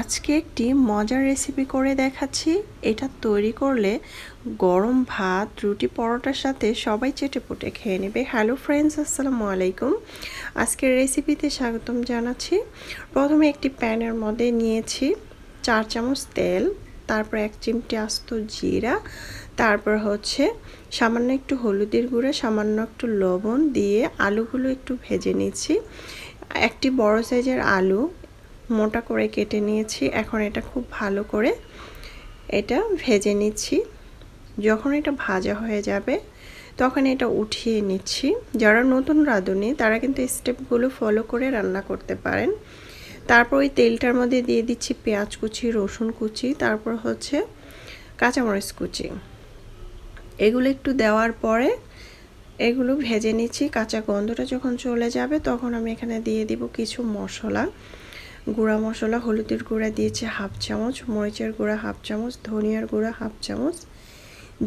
আজকে একটি মজার রেসিপি করে দেখাচ্ছি। এটা তৈরি করলে গরম ভাত, রুটি, পরোটার সাথে সবাই চেটে পুটে খেয়ে নেবে। হ্যালো ফ্রেন্ডস আসসালামু আলাইকুম। আজকের রেসিপিতে স্বাগতম জানাচ্ছি। প্রথমে একটি প্যানের মধ্যে নিয়েছি চার চামচ তেল, তারপর এক চিমটি আস্ত জিরা, তারপর হচ্ছে সামান্য একটু হলুদের গুঁড়া, সামান্য একটু লবণ দিয়ে আলুগুলো একটু ভেজে নিচ্ছি। একটি বড় সাইজের আলু মোটা করে কেটে নিয়েছি। এখন এটা খুব ভালো করে এটা ভেজে নিচ্ছি। যখন এটা ভাজা হয়ে যাবে, তখন এটা উঠিয়ে নিচ্ছি। যারা নতুন রাঁধুনি, তারা কিন্তু স্টেপগুলো ফলো করে রান্না করতে পারেন। তারপর ওই তেলটার মধ্যে দিয়ে দিচ্ছি পেঁয়াজ কুচি, রসুন কুচি, তারপর হচ্ছে কাঁচামরিচ কুচি। এগুলো একটু দেওয়ার পরে এগুলো ভেজে নিচ্ছি। কাঁচা গন্ধটা যখন চলে যাবে, তখন আমি এখানে দিয়ে দিব কিছু মশলা। গুঁড়া মশলা, হলুদের গুঁড়া দিয়েছি হাফ চামচ, মরিচের গুঁড়া হাফ চামচ, ধনিয়ার গুঁড়া হাফ চামচ,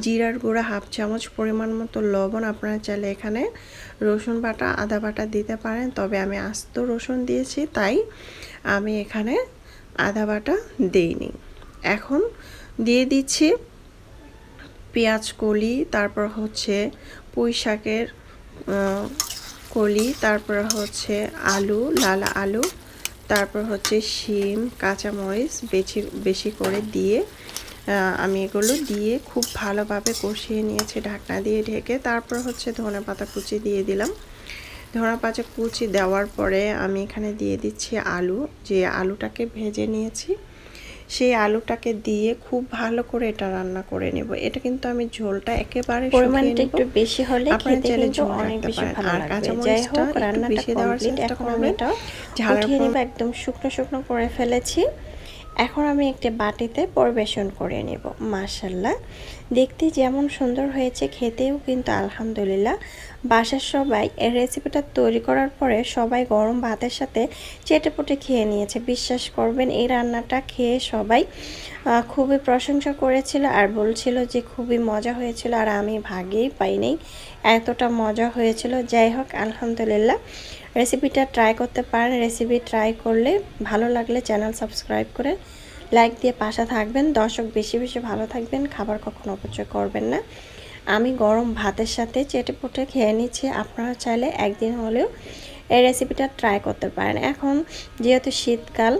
জিরার গুঁড়া হাফ চামচ পরিমাণ মতো লবণ। আপনারা চাইলে এখানে রসুন বাটা, আদা বাটা দিতে পারেন, তবে আমি আস্ত রসুন দিয়েছি, তাই আমি এখানে আদা বাটা দিইনি। এখন দিয়ে দিচ্ছি পেঁয়াজ কলি, তারপর হচ্ছে পুঁই শাকের কলি, তারপর হচ্ছে আলু, লাল আলু তারপর হচ্ছে শিম, কাঁচামরিচ বেশি বেশি করে দিয়ে আমি এগুলো দিয়ে খুব ভালোভাবে কষিয়ে নিয়েছি, ঢাকনা দিয়ে ঢেকে। তারপর হচ্ছে ধনে পাতা কুচি দিয়ে দিলাম। ধনে পাতা কুচি দেওয়ার পরে আমি এখানে দিয়ে দিচ্ছি আলু। যে আলুটাকে ভেজে নিয়েছি সেই আলুটাকে দিয়ে খুব ভালো করে এটা রান্না করে নেব। এটা কিন্তু আমি ঝোলটা একেবারে পরিমাণটা একটু বেশি হলে খেতে কিন্তু অনেক বেশি ভালো আর কাঁচামরিচটা একটু বেশি দেওয়ার চেষ্টা করবেন। ঝালের পর- একদম শুকনো শুকনো করে ফেলেছি। এখন আমি একটি বাটিতে পরিবেশন করে নেব মাশাল্লাহ দেখতে যেমন সুন্দর হয়েছে খেতেও কিন্তু আলহামদুলিল্লাহ। বাসার সবাই এই রেসিপিটা তৈরি করার পরে সবাই গরম ভাতের সাথে চেটেপুটে খেয়ে নিয়েছে। বিশ্বাস করবেন, এই রান্নাটা খেয়ে সবাই খুবই প্রশংসা করেছিল আর বলছিল যে খুবই মজা হয়েছিল আর আমি ভাগেই পাইনি। এতটা মজা হয়েছিল। যাই হোক, আলহামদুলিল্লাহ। রেসিপিটা ট্রাই করতে পারেন। রেসিপি ট্রাই করলে ভালো লাগলে চ্যানেল সাবস্ক্রাইব করে লাইক দিয়ে পাশে থাকবেন। দর্শক বেশি বেশি ভালো থাকবেন। খাবার কখনো অপচয় করবেন না। আমি গরম ভাতের সাথে চেটে পুটে খেয়ে নিচ্ছি। আপনারা চাইলে একদিন হলেও এই রেসিপিটা ট্রাই করতে পারেন। এখন যেহেতু শীতকাল